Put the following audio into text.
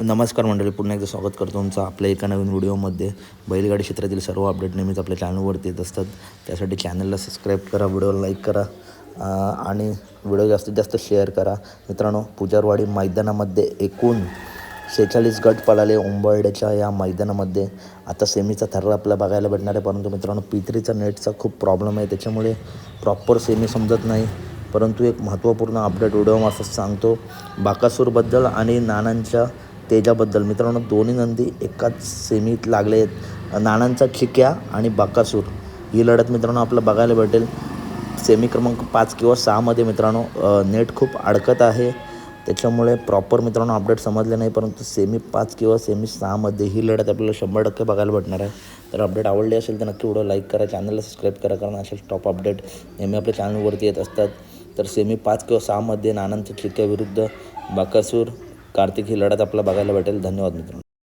नमस्कार मंडळी पुन्हा एकदा स्वागत करतो तुमचं आपल्या एका नवीन व्हिडिओमध्ये. बैलगाडी क्षेत्रातील सर्व अपडेट नेहमीच आपल्या चॅनलवरती येत असतात. त्यासाठी चॅनलला सबस्क्राईब करा व्हिडिओला लाईक करा आणि व्हिडिओ जास्तीत जास्त शेअर करा. मित्रांनो पुजारवाडी मैदानामध्ये एकूण शेहेचाळीस गट पळाले उंबरड्याच्या या मैदानामध्ये. आता सेमीचा थर्रा आपल्याला बघायला भेटणार आहे परंतु मित्रांनो पित्रीचा नेटचा खूप प्रॉब्लेम आहे. त्याच्यामुळे प्रॉपर सेमी समजत नाही. परंतु एक महत्त्वपूर्ण अपडेट व्हिडिओ असं सांगतो. बाकासूरबद्दल आणि नानांच्या तेजाबद्दल मित्रांनो दोन्ही नंदी एकाच सेमीत लागले आहेत. नानांचा चिक्या आणि बाकासूर. ही लढत मित्रांनो आपलं बघायला भेटेल. सेमी क्रमांक पाच किंवा सहामध्ये मित्रांनो नेट खूप अडकत आहे. त्याच्यामुळे प्रॉपर मित्रांनो अपडेट समजले नाही परंतु सेमी पाच किंवा सेमी सहामध्ये ही लढत आपल्याला शंभर टक्के बघायला भेटणार आहे. तर अपडेट आवडली असेल तर नक्की व्हिडिओ लाईक करा चॅनलला सबस्क्राईब करा कारण असेच टॉप अपडेट नेहमी आपल्या चॅनलवरती येत असतात. तर सेमी पाच किंवा सहामध्ये नानांच्या चिक्या विरुद्ध बाकासूर कार्तिक ही लढत आपल्याला बघायला भेटेल. धन्यवाद मित्रांनो.